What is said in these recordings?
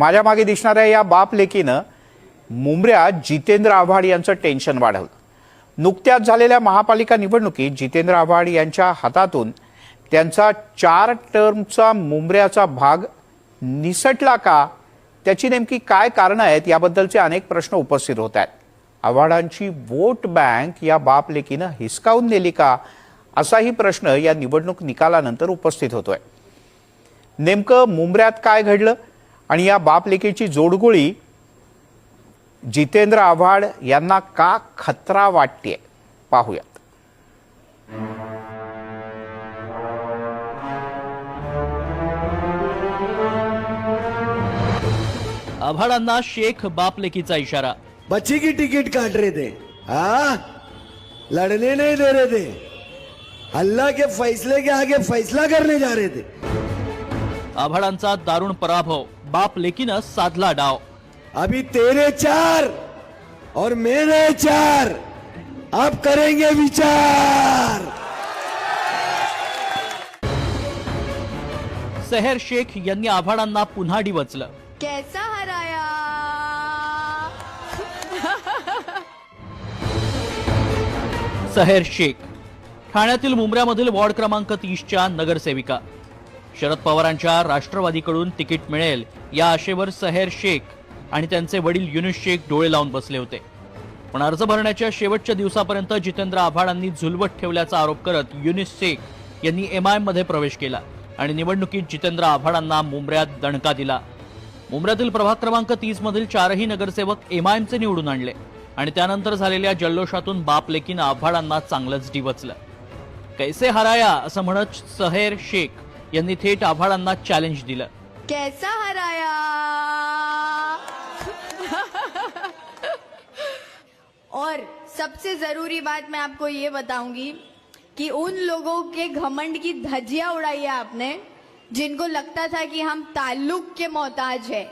माझ्या मागे दिसणाऱ्या या बाप लेकीनं मुंबऱ्यात जितेंद्र आव्हाड यांचं टेन्शन वाढवलं. नुकत्याच झालेल्या महापालिका निवडणुकीत जितेंद्र आव्हाड यांच्या हातातून त्यांचा चार टर्मचा मुंबऱ्याचा भाग निसटला का? त्याची नेमकी काय कारणं आहेत? याबद्दलचे अनेक प्रश्न उपस्थित होत आहेत. आव्हाडांची वोट बँक या बाप लेकीनं हिसकावून नेली का? असाही प्रश्न या निवडणूक निकालानंतर उपस्थित होतोय. नेमकं मुंबऱ्यात काय घडलं? आणि या बाप लेकीची जोडगोळी जितेंद्र आव्हाड यांना का खतरा वाटते पाहूयात. आव्हाडांना शेख बापलेकीचा इशारा. बच्ची की टिकट काट रहे थे हाँ? लड़ने नहीं दे रहे थे अल्लाह के फैसले के आगे फैसला करने जा रहे थे आव्हाडांचा दारुण पराभव. बाप लेकीनं साधला डाव. अभी तेरे चार और मेरे चार। अब करेंगे विचार। सहेर शेख यांनी आव्हाडांना पुन्हा डिवचलं. कैसा हराया? सहेर शेख. ठाण्यातील मुंबऱ्यामधील वॉर्ड क्रमांक तीसच्या नगरसेविका. शरद पवारांच्या राष्ट्रवादीकडून तिकीट मिळेल या आशेवर सहेर शेख आणि त्यांचे वडील युनुस शेख डोळे लावून बसले होते. पण अर्ज भरण्याच्या शेवटच्या दिवसापर्यंत जितेंद्र आव्हाडांनी झुलवत ठेवल्याचा आरोप करत युनिस शेख यांनी एमआयमध्ये प्रवेश केला आणि निवडणुकीत जितेंद्र आव्हाडांना मुंबऱ्यात दणका दिला. मुंबऱ्यातील प्रभाग क्रमांक तीस मधील चारही नगरसेवक एमआयएमचे निवडून आणले आणि त्यानंतर झालेल्या जल्लोषातून बाप लेकीन आव्हाडांना चांगलंच डिवचलं कैसे हराया असं म्हणत सहेर शेख यांनी थेट आव्हाडांना चॅलेंज दिलं. कैसा हराया? और सबसे जरूरी बात मैं आपको ये बताऊंगी कि उन लोगों के घमंड की धजिया उड़ाई है आपने जिनको लगता था कि हम ताल्लुक के मोहताज है।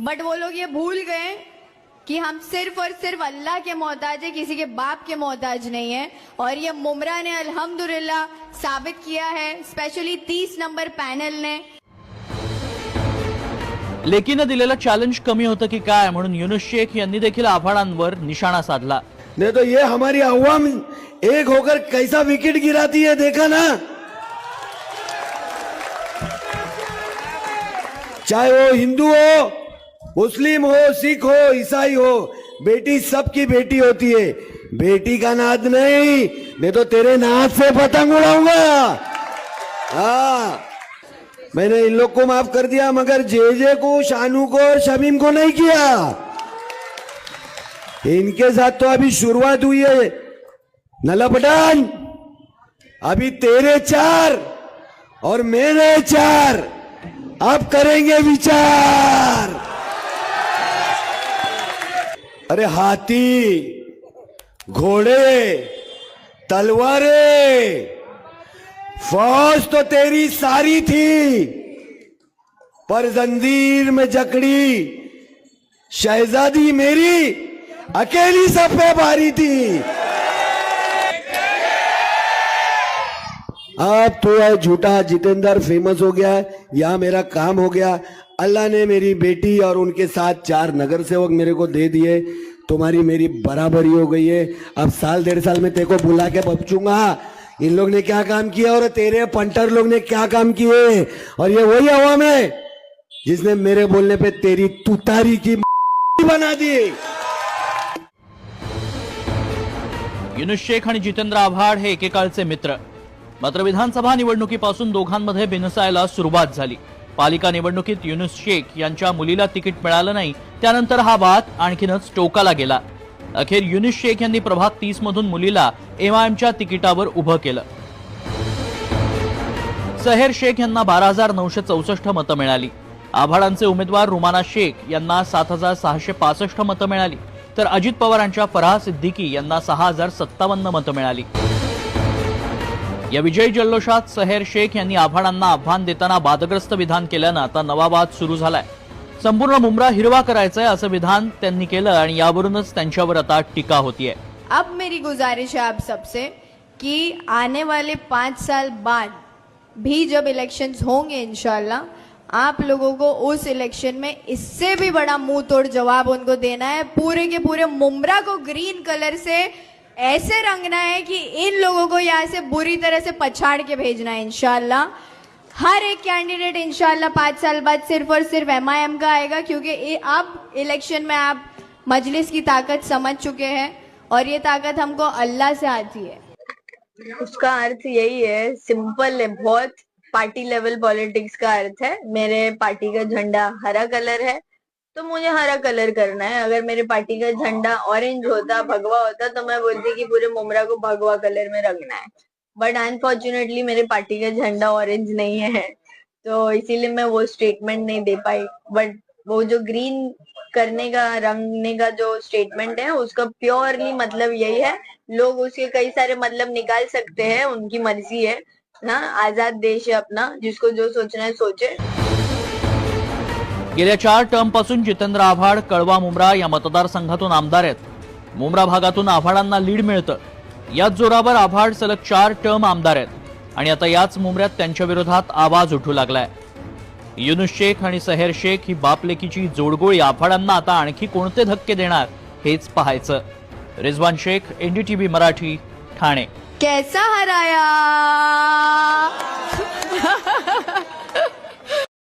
बट वो लोग ये भूल गए कि हम सिर्फ और सिर्फ अल्लाह के मोहताज है किसी के बाप के मोहताज नहीं है। और ये मुमरा ने अल्हम्दुलिल्लाह साबित किया है स्पेशली तीस नंबर पैनल ने। लेकीनं दिलेलं चॅलेंज कमी होतं की काय? म्हणून युनुस शेख यांनी देखील आव्हाडांवर निशाणा साधला. नहीं तो ये हमारी अवाम एक होकर कैसा विकेट गिराती है देखा ना? चाहे वो हिंदू हो मुस्लिम हो, सिख हो, ईसाई हो, बेटी सबकी बेटी होती है। बेटी का नाद नहीं नहीं तो तेरे नाद से पतंग उड़ाऊँगा। हाँ। मैंने इन लोग को माफ़ कर दिया, मगर जे जे को, शानू को और शमीम को नहीं किया। इनके साथ तो अभी शुरुआत हुई है। नला पठान अभी तेरे चार और मेरे चार। अब करेंगे विचार। अरे हाथी, घोड़े, तलवारें, फौज तो तेरी सारी थी, पर जंजीर में जकड़ी, शहजादी मेरी अकेली सब पे भारी थी। अब तो है झूठा जितेंद्र फ़ेमस हो गया है, यहाँ मेरा काम हो गया अल्लाह ने मेरी बेटी और उनके साथ चार नगर सेवक मेरे को दे दिए। तुम्हारी मेरी बराबरी हो गई है। अब साल डेढ़ साल में तेरे को बुला के बचूंगा इन लोग ने क्या काम किया और तेरे पंटर लोग ने क्या काम किए? और ये वही अवाम है जिसने मेरे बोलने पे तेरी तुतारी की बना दी। युनुस शेख आणि जितेंद्र आव्हाड हे एकेकाळचे मित्र. मात्र विधानसभा निवडणुकीपासून दोघांमध्ये बिनसायला सुरुवात झाली. पालिका निवडणुकीत युनुस शेख यांच्या मुलीला तिकीट मिळालं नाही त्यानंतर हा वाद आणखीनच टोकाला गेला. अखेर युनुस शेख यांनी प्रभाग तीस मधून मुलीला एमआयएमच्या तिकिटावर उभं केलं. सहेर शेख यांना बारा हजार नऊशे चौसष्ट मतं मिळाली. आभाडांचे उमेदवार रुमाना शेख यांना सात हजार सहाशे पासष्ट मतं मिळाली. तर अजित पवारांच्या फराह सिद्दीकी यांना सहा हजार सत्तावन्न मतं मिळाली. या विजयी जल्लोषात सहेर शेख यांनी आव्हाडांना आव्हान देताना वादग्रस्त विधान केल्यानं आता नवा वाद सुरू झालाय. संपूर्ण मुंब्रा हिरवा करायचंय असं विधान त्यांनी केलं आणि यावरूनच त्यांच्यावर आता टीका होतीये. अब मेरी गुजारिश है आप सबसे कि आने वाले पाँच साल बाद भी जब इलेक्शंस होंगे इनशाला आप लोगों को उस इलेक्शन में इससे भी बड़ा मुंह तोड़ जवाब उनको देना है। पूरे के पूरे मुमरा को ग्रीन कलर से ऐसे रंगना है कि इन लोगों को यहाँ से बुरी तरह से पछाड़ के भेजना है इनशाला हर एक कैंडिडेट इंशाल्लाह पाँच साल बाद सिर्फ़ और सिर्फ़ एम आई एम का आएगा, क्योंकि अब इलेक्शन में आप मजलिस की ताकत समझ चुके हैं और ये ताकत हमको अल्लाह से आती है। उसका अर्थ यही है सिंपल है, बहुत पार्टी लेवल पॉलिटिक्स का अर्थ है। मेरे पार्टी का झंडा हरा कलर है। तो मुझे हरा कलर करना है। अगर मेरे पार्टी का झंडा ऑरेंज होता, भगवा होता तो मैं बोलती कि पूरे मुमरा को भगवा कलर में रंगना है। बट अनफॉर्चुनेटली मेरे पार्टी का झंडा ऑरेंज नहीं है। तो इसीलिए मैं वो स्टेटमेंट नहीं दे पाई। बट वो जो ग्रीन करने का, रंगने का जो स्टेटमेंट है, उसका प्योरली मतलब यही है। लोग उसके कई सारे मतलब निकाल सकते हैं, उनकी मर्ज़ी है। हाँ आज़ाद देश है अपना, जिसको जो सोचना है सोचे। गेल्या चार टर्मपासून जितेंद्र आव्हाड कळवा मुंब्रा या मतदारसंघातून आमदार आहेत. मुंब्रा भागातून आव्हाडांना लीड मिळतं. याच जोरावर आव्हाड सलग चार टर्म आमदार आहेत. आणि आता याच मुंबऱ्यात त्यांच्या विरोधात आवाज उठू लागलाय. युनुस शेख आणि सहेर शेख ही बापलेकीची जोडगोळी. आव्हाडांना आता आणखी कोणते धक्के देणार हेच पाहायचं. रिजवान शेख एनडीटीव्ही मराठी ठाणे. कैसा हराया?